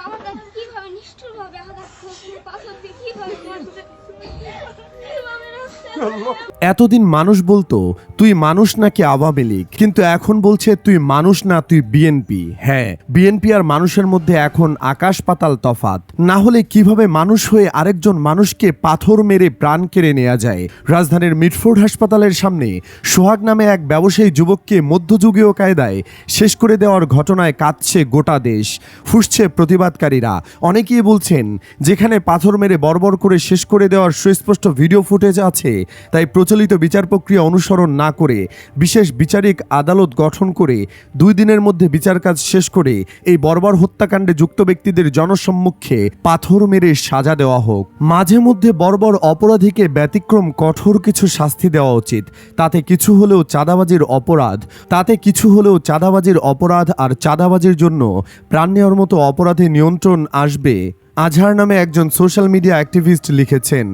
আমাদের কীভাবে নিষ্ঠুর ভাবে এতদিন মানুষ বলতো, তুই মানুষ নাকি আওয়ামী লীগ? কিন্তু এখন বলছে, তুই মানুষ না, তুই বিএনপি। হ্যাঁ বিএনপি আর মানুষের মধ্যে এখন আকাশ পাতাল তফাত। না হলে কীভাবে মানুষ হয়ে আরেকজন মানুষকে পাথর মেরে প্রাণ কেড়ে নেওয়া যায়? রাজধানীর মিটফোর্ড হাসপাতালের সামনে সোহাগ নামে এক ব্যবসায়ী যুবককে মধ্যযুগীয় কায়দায় শেষ করে দেওয়ার ঘটনায় কাঁদছে গোটা দেশ। ফুসছে প্রতিবাদকারীরা। অনেকেই বলছেন, যেখানে পাথর মেরে বর্বর করে শেষ করে দেওয়ার সুস্পষ্ট ভিডিও ফুটেজ আছে, তাই প্রচলিত বিচার প্রক্রিয়া অনুসরণ না করে, বিশেষ বিচারিক আদালত গঠন করে, দুই দিনের মধ্যে বিচার কাজ শেষ করে, এই বর্বর হত্যাকাণ্ডে যুক্ত ব্যক্তিদের জনসম্মুখে পাথর মেরে সাজা দেওয়া হোক। মাঝে মধ্যে বর্বর অপরাধীকে ব্যতিক্রম কঠোর কিছু শাস্তি দেওয়া উচিত, তাতে কিছু হলেও চাঁদাবাজির অপরাধ, তাতে কিছু হলেও চাঁদাবাজির অপরাধ আর চাঁদাবাজির জন্য প্রাণ নেওয়ার মতো অপরাধে নিয়ন্ত্রণ আসবে আজহার নামে একজন সোশ্যাল মিডিয়া অ্যাক্টিভিস্ট লিখেছেন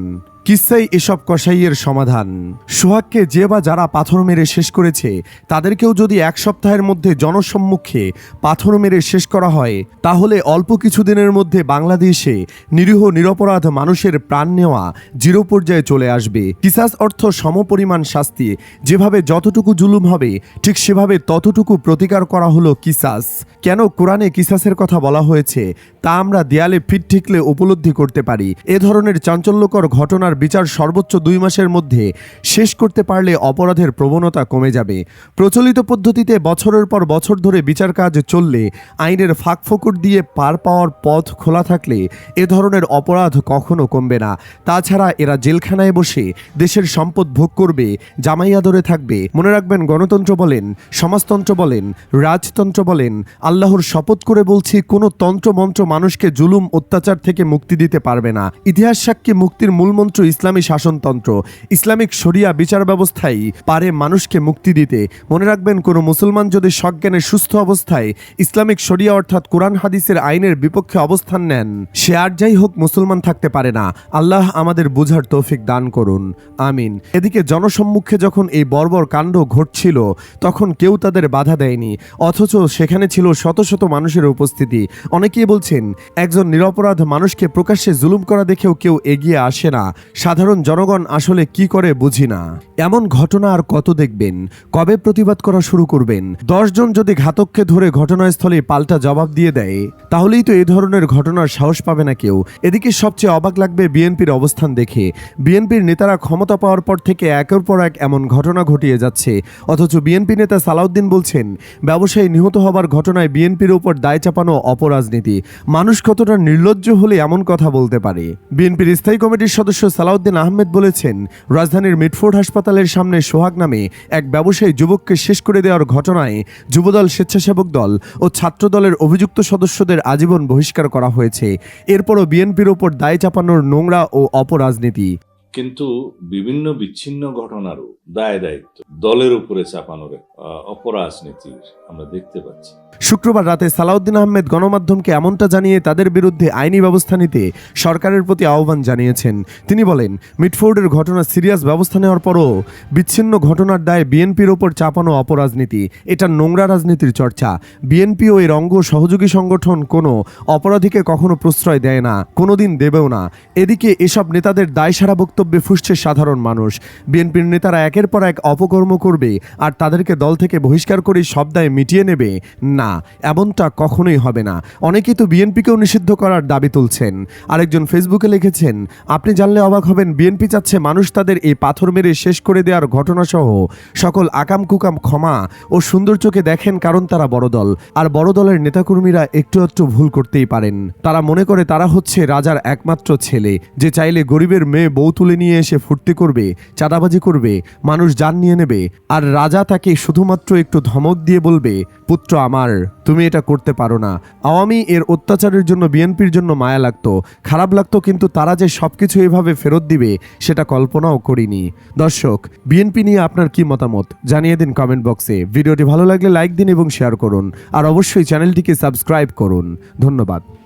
কিসাই এসব কসাইয়ের সমাধান? সোহাগকে যে বা যারা পাথর মেরে শেষ করেছে, তাদেরকেও যদি এক সপ্তাহের মধ্যে জনসম্মুখে পাথর মেরে শেষ করা হয়, তাহলে অল্প কিছুদিনের মধ্যে বাংলাদেশে নিরীহ নিরপরাধ মানুষের প্রাণ নেওয়া জিরো পর্যায়ে চলে আসবে। কিসাস অর্থ সমপরিমাণ শাস্তি, যেভাবে যতটুকু জুলুম হবে, ঠিক সেভাবে ততটুকু প্রতিকার করা হলো কিসাস। কেন কোরআনে কিসাসের কথা বলা হয়েছে তা আমরা দেয়ালে ফিট ঠিকলে উপলব্ধি করতে পারি। এ ধরনের চাঞ্চল্যকর ঘটনার বিচার সর্বোচ্চ দুই মাসের মধ্যে শেষ করতে পারলে অপরাধের প্রবণতা কমে যাবে। প্রচলিত পদ্ধতিতে বছরের পর বছর ধরে বিচার কাজ চললে আইনের ফাঁকফোকর দিয়ে পার পাওয়ার পথ খোলা থাকলে এ ধরনের অপরাধ কখনো কমবে না। তাছাড়া এরা জেলখানায় বসে দেশের সম্পদ ভোগ করবে, জামাই আদরে থাকবে। মনে রাখবেন, গণতন্ত্র বলেন, সমাজতন্ত্র বলেন, রাজতন্ত্র বলেন, আল্লাহর শপথ করে বলছি, কোনো তন্ত্র তন্ত্রমন্ত্র মানুষকে জুলুম, অত্যাচার থেকে মুক্তি দিতে পারবে না। ইতিহাস সাক্ষী মুক্তির মূলমন্ত্র ইসলামী শাসনতন্ত্র। ইসলামিক শরিয়া বিচার ব্যবস্থাই পারে মানুষকে মুক্তি দিতে। মনে রাখবেন, কোনো মুসলমান যদি সজ্ঞানে সুস্থ অবস্থায় ইসলামিক শরিয়া অর্থাৎ কোরআন হাদিসের আইনের বিপক্ষে অবস্থান নেন, সে আর যাই হোক মুসলমান থাকতে পারে না। আল্লাহ আমাদের বুঝার তৌফিক দান করুন। আমিন। এদিকে জনসম্মুখে যখন এই বর্বর কাণ্ড ঘটছিল, তখন কেউ তাদের বাধা দেয়নি। অথচ সেখানে ছিল শত শত মানুষের উপস্থিতি। অনেকেই বলছেন একজন নিরপরাধ মানুষকে প্রকাশ্যে জুলুম করা দেখেও কেউ এগিয়ে আসে না। সাধারণ জনগণ আসলে কি করে বুঝি না। এমন ঘটনা আর কত দেখবেন? কবে প্রতিবাদ করা শুরু করবেন? দশজন যদি ঘাতককে ধরে ঘটনাস্থলে পাল্টা জবাব দিয়ে দেয়, তাহলেই তো এ ধরনের ঘটনার সাহস পাবে না কেউ। এদিকে সবচেয়ে অবাক লাগবে বিএনপির অবস্থান দেখে। বিএনপির নেতারা ক্ষমতা পাওয়ার পর থেকে একের পর এক এমন ঘটনা ঘটিয়ে যাচ্ছে। অথচ বিএনপি নেতা সালাউদ্দিন বলছেন, ব্যবসায়ী নিহত হবার ঘটনায় বিএনপির উপর দায় চাপানো অপরাজনীতি। মানুষ কতটা নির্লজ্জ হলে এমন কথা বলতে পারে? বিএনপির স্থায়ী কমিটির সদস্য সালাউদ্দিন আহমেদ বলেছেন, রাজধানীর মিটফোর্ড হাসপাতালের সামনে সোহাগ নামে এক ব্যবসায়ী যুবককে শেষ করে দেওয়ার ঘটনায় যুবদল স্বেচ্ছাসেবক দল ও ছাত্রদলের অভিযুক্ত সদস্যদের আজীবন বহিষ্কার করা হয়েছে। এরপরও বিএনপির ওপর দায় চাপানোর নোংরা ও অপরাজনীতি। কিন্তু বিভিন্ন বিচ্ছিন্ন ঘটনারও দায় দায়িত্ব দলের উপরে চাপানোর আহ, অপরাজনীতির আমরা দেখতে পাচ্ছি। শুক্রবার রাতে সালাউদ্দিন আহমেদ গণমাধ্যমকে এমনটা জানিয়ে তাদের বিরুদ্ধে আইনি ব্যবস্থা নিতে সরকারের প্রতি আহ্বান জানিয়েছেন। তিনি বলেন মিটফোর্ডের ঘটনা সিরিয়াস ব্যবস্থা নেওয়ার পরও বিচ্ছিন্ন ঘটনার দায়ে বিএনপির ওপর চাপানো অপরাজনীতি। এটা নোংরা রাজনীতির চর্চা। বিএনপি ও এর অঙ্গ সহযোগী সংগঠন কোনো অপরাধীকে কখনো প্রশ্রয় দেয় না কোনোদিন দেবেও না। এদিকে এসব নেতাদের দায়সারা বক্তব্যে ফুসছে সাধারণ মানুষ। বিএনপির নেতারা একের পর এক অপকর্ম করবে আর তাদেরকে দল থেকে বহিষ্কার করে সব দায় মিটিয়ে নেবে। না, এমনটা কখনোই হবে না। অনেকেই তো বিএনপিকেও নিষিদ্ধ করার দাবি তুলছেন। আরেকজন ফেসবুকে লিখেছেন, আপনি জানলে অবাক হবেন, বিএনপি চাচ্ছে মানুষ তাদের এই পাথর মেরে শেষ করে দেওয়ার ঘটনাসহ। সকল আকাম কুকাম ক্ষমা ও সুন্দর চোখে দেখেন কারণ তারা বড় দল। আর বড় দলের নেতাকর্মীরা একটু একটু ভুল করতেই পারেন। তারা মনে করে তারা হচ্ছে রাজার একমাত্র ছেলে, যে চাইলে গরিবের মেয়ে বউ তুলে নিয়ে এসে ফুর্তি করবে, চাঁদাবাজি করবে, মানুষ জান নিয়ে নেবে, আর রাজা তাকে শুধুমাত্র একটু ধমক দিয়ে বলবে, পুত্র আমার, তুমি এটা করতে পারো না। আওয়ামী এর অত্যাচারের জন্য, বিএনপির জন্য মায়া লাগতো, খারাপ লাগতো, কিন্তু তারা যে সবকিছু এভাবে ফেরত দিবে, সেটা কল্পনাও করিনি। দর্শক, বিএনপি নিয়ে আপনার কি মতামত? জানিয়ে দিন কমেন্ট বক্সে ভিডিওটি ভালো লাগলে লাইক দিন এবং শেয়ার করুন। আর অবশ্যই চ্যানেলটিকে সাবস্ক্রাইব করুন। ধন্যবাদ।